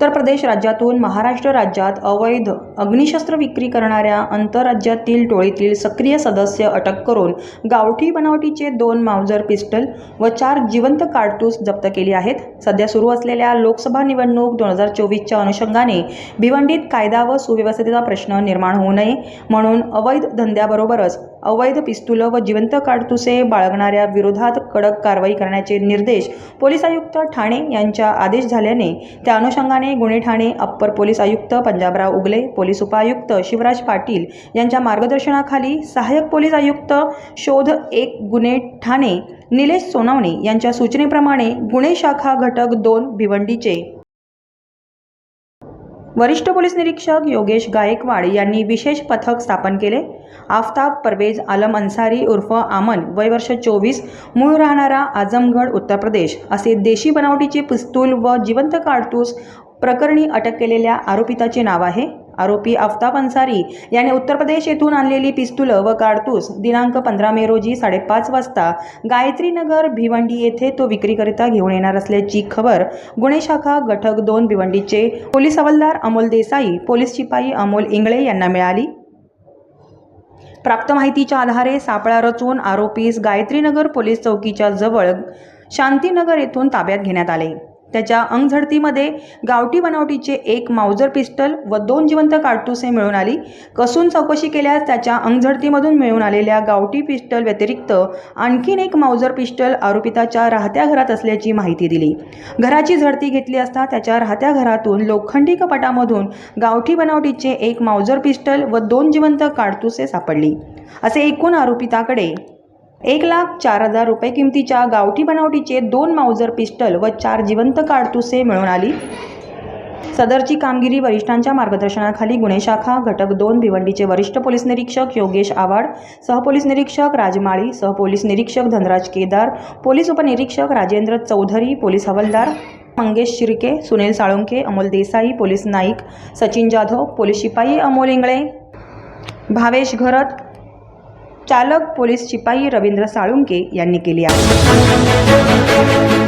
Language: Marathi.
उत्तर प्रदेश राज्यातून महाराष्ट्र राज्यात अवैध अग्निशस्त्र विक्री करणाऱ्या आंतरराज्यातील टोळीतील सक्रिय सदस्य अटक करून गावठी बनावटीचे दोन माउजर पिस्टल व चार जिवंत कारतूस जप्त केली आहेत. सध्या सुरू असलेल्या लोकसभा निवडणूक दोन हजार चोवीसच्या अनुषंगाने भिवंडीत कायदा व सुव्यवस्थेचा प्रश्न निर्माण होऊ नये म्हणून अवैध धंद्याबरोबरच अवैध पिस्तुलं व जिवंत काडतुसे बाळगणाऱ्या विरोधात कडक कारवाई करण्याचे निर्देश पोलीस आयुक्त ठाणे यांच्या आदेश झाल्याने त्या अनुषंगाने गुन्हे ठाणे अप्पर पोलीस आयुक्त पंजाबराव उगले पोलीस उपायुक्त शिवराज पाटील यांच्या मार्गदर्शनाखाली सहाय्यक पोलीस आयुक्त शोध एक गुन्हे ठाणे निलेश सोनवणे यांच्या सूचनेप्रमाणे गुन्हे शाखा घटक दोन भिवंडीचे. वरिष्ठ पोलीस निरीक्षक योगेश गायकवाड यांनी विशेष पथक स्थापन केले. आफताब परवेज आलम अन्सारी उर्फ आमन वय वर्ष चोवीस मूळ राहणारा आजमगड उत्तर प्रदेश असे देशी बनावटीचे पिस्तूल व जिवंत काडतूस प्रकरणी अटक केलेल्या आरोपिताचे नाव आहे. आरोपी आफताब अन्सारी याने उत्तर प्रदेश येथून आणलेली पिस्तुलं व कारतूस दिनांक पंधरा मे रोजी साडेपाच वाजता गायत्री नगर भिवंडी येथे तो विक्रीकरिता घेऊन येणार असल्याची खबर गुन्हे शाखा गटक दोन भिवंडीचे पोलीस हवालदार अमोल देसाई पोलीस शिपाई अमोल इंगळे यांना मिळाली. प्राप्त माहितीच्या आधारे सापळा रचून आरोपीस गायत्रीनगर पोलीस चौकीच्या जवळ शांतीनगर येथून ताब्यात घेण्यात आले. त्याच्या अंगझडतीमध्ये गावठी बनावटीचे एक माउजर पिस्टल व दोन जिवंत काडतुसे मिळून आली. कसून चौकशी केल्यास त्याच्या अंगझडतीमधून मिळून आलेल्या गावठी पिस्टल व्यतिरिक्त आणखीन एक माउजर पिस्टल आरोपिताच्या राहत्या घरात असल्याची माहिती दिली. घराची झडती घेतली असता त्याच्या राहत्या घरातून लोखंडी कपाटामधून गावठी बनावटीचे एक माउजर पिस्टल व दोन जिवंत काडतुसे सापडली. असे एकूण आरोपिताकडे एक लाख चार हजार रुपये किमतीच्या गावठी बनावटीचे दोन माउजर पिस्टल व चार जिवंत काडतुसे मिळून आली. सदरची कामगिरी वरिष्ठांच्या मार्गदर्शनाखाली गुन्हे शाखा घटक दोन भिवंडीचे वरिष्ठ पोलीस निरीक्षक योगेश आव्हाड सहपोलीस निरीक्षक राजमाळी सहपोलीस निरीक्षक धनराज केदार पोलीस उपनिरीक्षक राजेंद्र चौधरी पोलीस हवालदार मंगेश शिर्के सुनील साळुंके अमोल देसाई पोलीस नाईक सचिन जाधव पोलीस शिपाई अमोल इंगळे. भावेश घरत चालक पोलीस शिपाई रवींद्र साळुंके यांनी केली आहे.